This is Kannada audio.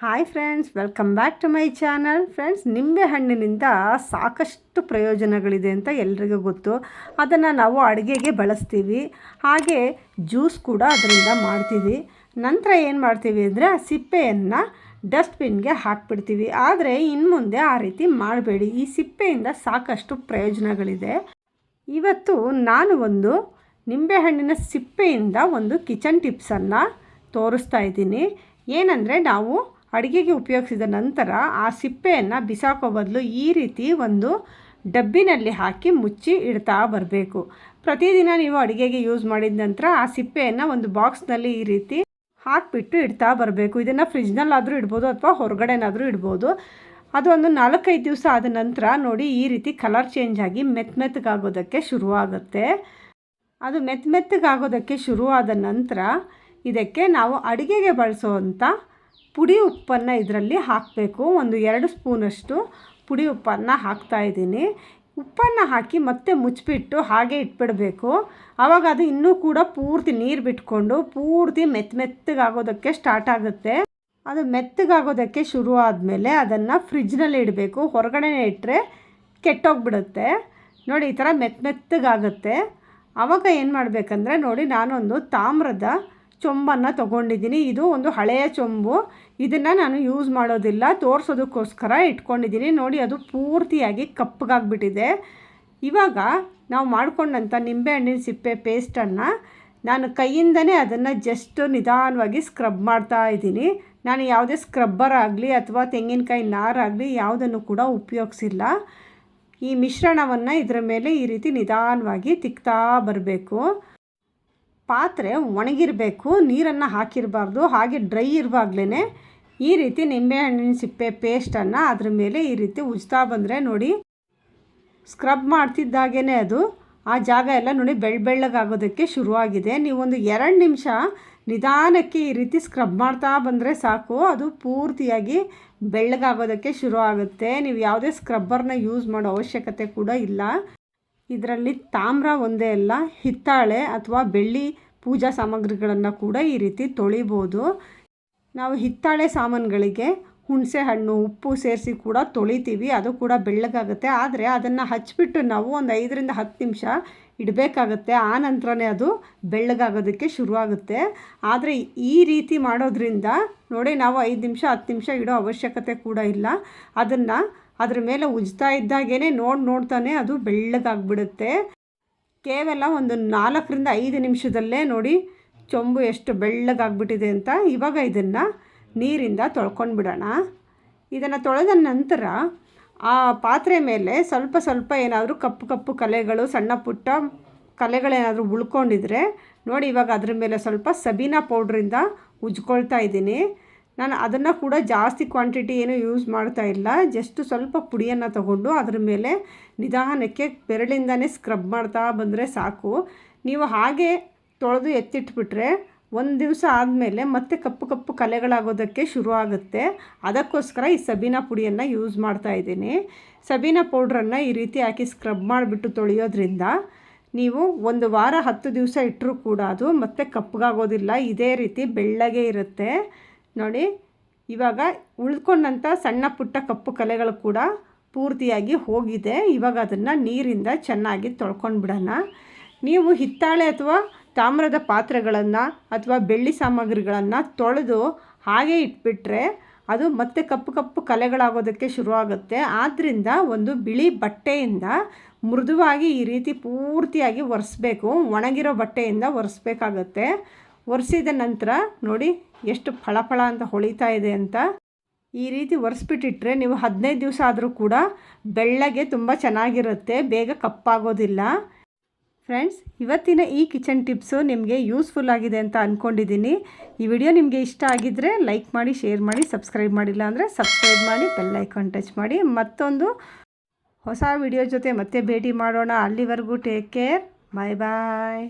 Hi friends welcome back to my channel friends ನಿಂಬೆ ಹಣ್ಣಿನಿಂದ ಸಾಕಷ್ಟು ಪ್ರಯೋಜನಗಳಿದೆ ಅಂತ ಎಲ್ರಿಗೂ ಗೊತ್ತು. ಅದನ್ನು ನಾವು ಅಡುಗೆಗೆ ಬಳಸ್ತೀವಿ. ಹಾಗೆ ಜ್ಯೂಸ್ ಕೂಡ ಅದರಿಂದ ಮಾಡ್ತೀವಿ. ನಂತರ ಏನು ಮಾಡ್ತೀವಿ ಅಂದರೆ ಸಿಪ್ಪೆಯನ್ನು ಡಸ್ಟ್ಬಿನ್ಗೆ ಹಾಕ್ಬಿಡ್ತೀವಿ. ಆದರೆ ಇನ್ನು ಮುಂದೆ ಆ ರೀತಿ ಮಾಡಬೇಡಿ. ಈ ಸಿಪ್ಪೆಯಿಂದ ಸಾಕಷ್ಟು ಪ್ರಯೋಜನಗಳಿದೆ. ಇವತ್ತು ನಾನು ಒಂದು ನಿಂಬೆಹಣ್ಣಿನ ಸಿಪ್ಪೆಯಿಂದ ಒಂದು ಕಿಚನ್ ಟಿಪ್ಸನ್ನು ತೋರಿಸ್ತಾ ಇದ್ದೀನಿ. ಏನಂದರೆ ನಾವು ಅಡುಗೆಗೆ ಉಪಯೋಗಿಸಿದ ನಂತರ ಆ ಸಿಪ್ಪೆಯನ್ನು ಬಿಸಾಕೋ ಬದಲು ಈ ರೀತಿ ಒಂದು ಡಬ್ಬಿನಲ್ಲಿ ಹಾಕಿ ಮುಚ್ಚಿ ಇಡ್ತಾ ಬರಬೇಕು. ಪ್ರತಿದಿನ ನೀವು ಅಡುಗೆಗೆ ಯೂಸ್ ಮಾಡಿದ ನಂತರ ಆ ಸಿಪ್ಪೆಯನ್ನು ಒಂದು ಬಾಕ್ಸ್ನಲ್ಲಿ ಈ ರೀತಿ ಹಾಕಿಬಿಟ್ಟು ಇಡ್ತಾ ಬರಬೇಕು. ಇದನ್ನು ಫ್ರಿಜ್ನಲ್ಲಾದರೂ ಇಡ್ಬೋದು ಅಥವಾ ಹೊರಗಡೆನಾದರೂ ಇಡ್ಬೋದು. ಅದು ಒಂದು ನಾಲ್ಕೈದು ದಿವಸ ಆದ ನಂತರ ನೋಡಿ ಈ ರೀತಿ ಕಲರ್ ಚೇಂಜ್ ಆಗಿ ಮೆತ್ತ ಮೆತ್ತಗಾಗೋದಕ್ಕೆ ಶುರುವಾಗುತ್ತೆ. ಅದು ಮೆತ್ತ ಮೆತ್ತಗಾಗೋದಕ್ಕೆ ಶುರುವಾದ ನಂತರ ಇದಕ್ಕೆ ನಾವು ಅಡುಗೆಗೆ ಬಳಸುವಂಥ ಪುಡಿ ಉಪ್ಪನ್ನು ಇದರಲ್ಲಿ ಹಾಕಬೇಕು. ಒಂದು ಎರಡು ಸ್ಪೂನಷ್ಟು ಪುಡಿ ಉಪ್ಪನ್ನು ಹಾಕ್ತಾ ಇದ್ದೀನಿ. ಉಪ್ಪನ್ನು ಹಾಕಿ ಮತ್ತೆ ಮುಚ್ಚಿಬಿಟ್ಟು ಹಾಗೆ ಇಟ್ಬಿಡಬೇಕು. ಆವಾಗ ಅದು ಇನ್ನೂ ಕೂಡ ಪೂರ್ತಿ ನೀರು ಬಿಟ್ಕೊಂಡು ಪೂರ್ತಿ ಮೆತ್ತ ಮೆತ್ತಗಾಗೋದಕ್ಕೆ ಸ್ಟಾರ್ಟ್ ಆಗುತ್ತೆ. ಅದು ಮೆತ್ತಗಾಗೋದಕ್ಕೆ ಶುರು ಆದಮೇಲೆ ಅದನ್ನು ಫ್ರಿಜ್ನಲ್ಲಿ ಇಡಬೇಕು. ಹೊರಗಡೆ ಇಟ್ಟರೆ ಕೆಟ್ಟೋಗ್ಬಿಡುತ್ತೆ. ನೋಡಿ ಈ ಥರ ಮೆತ್ತ ಮೆತ್ತಗಾಗುತ್ತೆ. ಆವಾಗ ಏನು ಮಾಡಬೇಕಂದ್ರೆ ನೋಡಿ ನಾನೊಂದು ತಾಮ್ರದ ಚೊಂಬನ್ನು ತೊಗೊಂಡಿದ್ದೀನಿ. ಇದು ಒಂದು ಹಳೆಯ ಚೊಂಬು. ಇದನ್ನು ನಾನು ಯೂಸ್ ಮಾಡೋದಿಲ್ಲ. ತೋರಿಸೋದಕ್ಕೋಸ್ಕರ ಇಟ್ಕೊಂಡಿದ್ದೀನಿ. ನೋಡಿ, ಅದು ಪೂರ್ತಿಯಾಗಿ ಕಪ್ಪಗಾಗ್ಬಿಟ್ಟಿದೆ ಇವಾಗ ನಾವು ಮಾಡ್ಕೊಂಡಂಥ ನಿಂಬೆಹಣ್ಣಿನ ಸಿಪ್ಪೆ ಪೇಸ್ಟನ್ನು ನಾನು ಕೈಯಿಂದನೇ ಅದನ್ನು ಜಸ್ಟ್ ನಿಧಾನವಾಗಿ ಸ್ಕ್ರಬ್ ಮಾಡ್ತಾ ಇದ್ದೀನಿ. ನಾನು ಯಾವುದೇ ಸ್ಕ್ರಬ್ಬರ್ ಆಗಲಿ ಅಥವಾ ತೆಂಗಿನಕಾಯಿ ನಾರಾಗಲಿ ಯಾವುದನ್ನು ಕೂಡ ಉಪಯೋಗಿಸಿಲ್ಲ. ಈ ಮಿಶ್ರಣವನ್ನು ಇದರ ಮೇಲೆ ಈ ರೀತಿ ನಿಧಾನವಾಗಿ ತಿಕ್ತಾ ಬರಬೇಕು. ಪಾತ್ರೆ ಒಣಗಿರಬೇಕು, ನೀರನ್ನು ಹಾಕಿರಬಾರ್ದು, ಹಾಗೆ ಡ್ರೈ ಇರುವಾಗ್ಲೇ ಈ ರೀತಿ ನಿಂಬೆಹಣ್ಣಿನ ಸಿಪ್ಪೆ ಪೇಸ್ಟನ್ನು ಅದ್ರ ಮೇಲೆ ಈ ರೀತಿ ಉಜ್ತಾ ಬಂದರೆ ನೋಡಿ ಸ್ಕ್ರಬ್ ಮಾಡ್ತಿದ್ದಾಗೇ ಅದು. ಆ ಜಾಗ ಎಲ್ಲ ನೋಡಿ ಬೆಳ್ಳ ಬೆಳ್ಳಗಾಗೋದಕ್ಕೆ ಶುರುವಾಗಿದೆ. ನೀವೊಂದು ಎರಡು ನಿಮಿಷ ನಿಧಾನಕ್ಕೆ ಈ ರೀತಿ ಸ್ಕ್ರಬ್ ಮಾಡ್ತಾ ಬಂದರೆ ಸಾಕು. ಅದು ಪೂರ್ತಿಯಾಗಿ ಬೆಳ್ಳಗಾಗೋದಕ್ಕೆ ಶುರು ಆಗುತ್ತೆ ನೀವು ಯಾವುದೇ ಸ್ಕ್ರಬ್ಬರ್ನ ಯೂಸ್ ಮಾಡೋ ಅವಶ್ಯಕತೆ ಕೂಡ ಇಲ್ಲ. ಇದರಲ್ಲಿ ತಾಮ್ರ ಒಂದೇ ಅಲ್ಲ, ಹಿತ್ತಾಳೆ ಅಥವಾ ಬೆಳ್ಳಿ ಪೂಜಾ ಸಾಮಗ್ರಿಗಳನ್ನು ಕೂಡ ಈ ರೀತಿ ತೊಳಿಬೋದು. ನಾವು ಹಿತ್ತಾಳೆ ಸಾಮಾನುಗಳಿಗೆ ಹುಣಸೆ ಹಣ್ಣು, ಉಪ್ಪು ಸೇರಿಸಿ ಕೂಡ ತೊಳಿತೀವಿ. ಅದು ಕೂಡ ಬೆಳ್ಳಗಾಗುತ್ತೆ. ಆದರೆ ಅದನ್ನು ಹಚ್ಚಿಬಿಟ್ಟು ನಾವು ಒಂದು ಐದರಿಂದ ಹತ್ತು ನಿಮಿಷ ಇಡಬೇಕಾಗತ್ತೆ. ಆ ನಂತರನೇ ಅದು ಬೆಳ್ಳಗಾಗೋದಕ್ಕೆ ಶುರುವಾಗುತ್ತೆ. ಆದರೆ ಈ ರೀತಿ ಮಾಡೋದ್ರಿಂದ ನೋಡಿ, ನಾವು ಐದು ನಿಮಿಷ, ಹತ್ತು ನಿಮಿಷ ಇಡೋ ಅವಶ್ಯಕತೆ ಕೂಡ ಇಲ್ಲ. ಅದನ್ನು ಅದ್ರ ಮೇಲೆ ಉಜ್ತಾ ಇದ್ದಾಗೇ ನೋಡಿ ನೋಡ್ತಾನೆ, ಅದು ಬೆಳ್ಳಗಾಗ್ಬಿಡುತ್ತೆ. ಕೇವಲ ಒಂದು ನಾಲ್ಕರಿಂದ ಐದು ನಿಮಿಷದಲ್ಲೇ ನೋಡಿ ಚೊಂಬು ಎಷ್ಟು ಬೆಳ್ಳಗಾಗ್ಬಿಟ್ಟಿದೆ ಅಂತ ಇವಾಗ ಇದನ್ನು ನೀರಿಂದ ತೊಳ್ಕೊಂಡ್ಬಿಡೋಣ. ಇದನ್ನು ತೊಳೆದ ನಂತರ ಆ ಪಾತ್ರೆ ಮೇಲೆ ಸ್ವಲ್ಪ ಸ್ವಲ್ಪ ಏನಾದರೂ ಕಪ್ಪು ಕಪ್ಪು ಕಲೆಗಳು, ಸಣ್ಣ ಪುಟ್ಟ ಕಲೆಗಳೇನಾದರೂ ಉಳ್ಕೊಂಡಿದ್ರೆ ನೋಡಿ ಇವಾಗ ಅದ್ರ ಮೇಲೆ ಸ್ವಲ್ಪ ಸಬೀನಾ ಪೌಡ್ರಿಂದ ಉಜ್ಕೊಳ್ತಾ ಇದ್ದೀನಿ. ನಾನು ಅದನ್ನು ಕೂಡ ಜಾಸ್ತಿ ಕ್ವಾಂಟಿಟಿ ಏನು ಯೂಸ್ ಮಾಡ್ತಾ ಇಲ್ಲ. ಜಸ್ಟ್ ಸ್ವಲ್ಪ ಪುಡಿಯನ್ನು ತಗೊಂಡು ಅದ್ರ ಮೇಲೆ ನಿಧಾನಕ್ಕೆ ಬೆರಳಿಂದನೇ ಸ್ಕ್ರಬ್ ಮಾಡ್ತಾ ಬಂದರೆ ಸಾಕು. ನೀವು ಹಾಗೆ ತೊಳೆದು ಎತ್ತಿಟ್ಬಿಟ್ರೆ ಒಂದು ದಿವಸ ಆದಮೇಲೆ ಮತ್ತೆ ಕಪ್ಪು ಕಪ್ಪು ಕಲೆಗಳಾಗೋದಕ್ಕೆ ಶುರು ಆಗುತ್ತೆ. ಅದಕ್ಕೋಸ್ಕರ ಈ ಸಬೀನಾ ಪುಡಿಯನ್ನು ಯೂಸ್ ಮಾಡ್ತಾ ಇದ್ದೀನಿ. ಸಬೀನಾ ಪೌಡ್ರನ್ನು ಈ ರೀತಿ ಹಾಕಿ ಸ್ಕ್ರಬ್ ಮಾಡಿಬಿಟ್ಟು ತೊಳೆಯೋದ್ರಿಂದ ನೀವು ಒಂದು ವಾರ ಹತ್ತು ದಿವಸ ಇಟ್ಟರೂ ಕೂಡ ಅದು ಮತ್ತೆ ಕಪ್ಪಗಾಗೋದಿಲ್ಲ ಇದೇ ರೀತಿ ಬೆಳ್ಳಗೆ ಇರುತ್ತೆ. ನೋಡಿ, ಇವಾಗ ಉಳ್ಕೊಂಡಂಥ ಸಣ್ಣ ಪುಟ್ಟ ಕಪ್ಪು ಕಲೆಗಳು ಕೂಡ ಪೂರ್ತಿಯಾಗಿ ಹೋಗಿದೆ. ಇವಾಗ ಅದನ್ನು ನೀರಿಂದ ಚೆನ್ನಾಗಿ ತೊಳ್ಕೊಂಡು ಬಿಡೋಣ. ನೀವು ಹಿತ್ತಾಳೆ ಅಥವಾ ತಾಮ್ರದ ಪಾತ್ರೆಗಳನ್ನು ಅಥವಾ ಬೆಳ್ಳಿ ಸಾಮಗ್ರಿಗಳನ್ನು ತೊಳೆದು ಹಾಗೆ ಇಟ್ಬಿಟ್ರೆ ಅದು ಮತ್ತೆ ಕಪ್ಪು ಕಪ್ಪು ಕಲೆಗಳಾಗೋದಕ್ಕೆ ಶುರುವಾಗುತ್ತೆ. ಆದ್ದರಿಂದ ಒಂದು ಬಿಳಿ ಬಟ್ಟೆಯಿಂದ ಮೃದುವಾಗಿ ಈ ರೀತಿ ಪೂರ್ತಿಯಾಗಿ ಒರೆಸ್ಬೇಕು. ಒಣಗಿರೋ ಬಟ್ಟೆಯಿಂದ ಒರೆಸ್ಬೇಕಾಗತ್ತೆ. ಒರೆಸಿದ ನಂತರ ನೋಡಿ ಎಷ್ಟು ಫಳಫಳ ಅಂತ ಹೊಳಿತಾ ಇದೆ ಅಂತ ಈ ರೀತಿ ಒರೆಸ್ಬಿಟ್ಟಿಟ್ರೆ ನೀವು ಹದಿನೈದು ದಿವಸ ಆದರೂ ಕೂಡ ಬೆಳ್ಳಗೆ ತುಂಬ ಚೆನ್ನಾಗಿರುತ್ತೆ, ಬೇಗ ಕಪ್ಪಾಗೋದಿಲ್ಲ. ಫ್ರೆಂಡ್ಸ್ ಇವತ್ತಿನ ಈ ಕಿಚನ್ ಟಿಪ್ಸು ನಿಮಗೆ ಯೂಸ್ಫುಲ್ ಆಗಿದೆ ಅಂತ ಅಂದ್ಕೊಂಡಿದ್ದೀನಿ ಈ ವಿಡಿಯೋ ನಿಮಗೆ ಇಷ್ಟ ಆಗಿದ್ದರೆ ಲೈಕ್ ಮಾಡಿ ಶೇರ್ ಮಾಡಿ ಸಬ್ಸ್ಕ್ರೈಬ್ ಮಾಡಿಲ್ಲ ಅಂದರೆ ಸಬ್ಸ್ಕ್ರೈಬ್ ಮಾಡಿ ಬೆಲ್ ಐಕಾನ್ ಟಚ್ ಮಾಡಿ. ಮತ್ತೊಂದು ಹೊಸ ವಿಡಿಯೋ ಜೊತೆ ಮತ್ತೆ ಭೇಟಿ ಮಾಡೋಣ. ಅಲ್ಲಿವರೆಗೂ ಟೇಕ್ ಕೇರ್ ಬಾಯ್ ಬಾಯ್